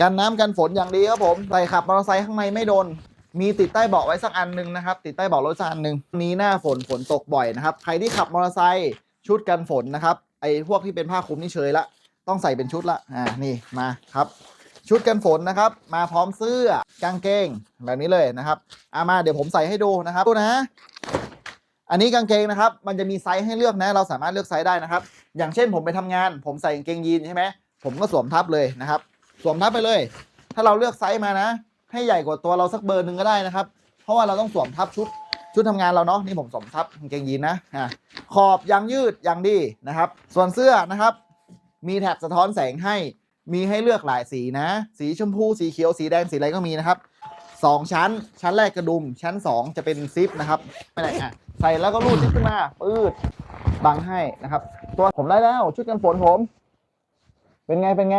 กันน้ำกันฝนอย่างดีครับผมใส่ขับมอเตอร์ไซค์ข้างในไม่โดน มีติดใต้เบาะไว้สักอันหนึ่งนะครับ ติดใต้เบาะรถสักอันหนึ่งนี้หน้าฝนฝนตกบ่อยนะครับ ใครที่ขับมอเตอร์ไซค์ชุดกันฝนนะครับ ไอ้พวกที่เป็นผ้าคลุมนี่เชยละ ต้องใส่เป็นชุดละ อ่า นี่มาครับ ชุดกันฝนนะครับ มาพร้อมเสื้อกางเกงแบบนี้เลยนะครับอามาเดี๋ยวผมใส่ให้ดูนะครับดูนะ อันนี้กางเกงนะครับ มันจะมีไซส์ให้เลือกนะ เราสามารถเลือกไซส์ได้นะครับ อย่างเช่นผมไปทำงาน ผมใส่กางเกงยีนใช่ไหมผมก็สวมทับเลยนะครับ สวมทับไปเลย ถ้าเราเลือกไซส์มานะ ให้ใหญ่กว่าตัวเราสักเบอร์หนึ่งก็ได้นะครับ เพราะว่าเราต้องสวมทับชุดชุดทำงานเราเนาะนี่ผมสวมทับกางเกงยีนนะอะขอบยางยืดยางดีนะครับ ส่วนเสื้อนะครับ มีแถบสะท้อนแสงให้มีให้เลือกหลายสีนะ สีชมพูสีเขียวสีแดงสีอะไรก็มีนะครับสองชั้น ชั้นแรกกระดุม ชั้นสองจะเป็นซิปนะครับไม่ไหนอะใส่แล้วก็รูดซิปขึ้นมาปืดบังให้นะครับ ตัวผมได้แล้วชุดกันฝนผม เป็นไงเป็นไง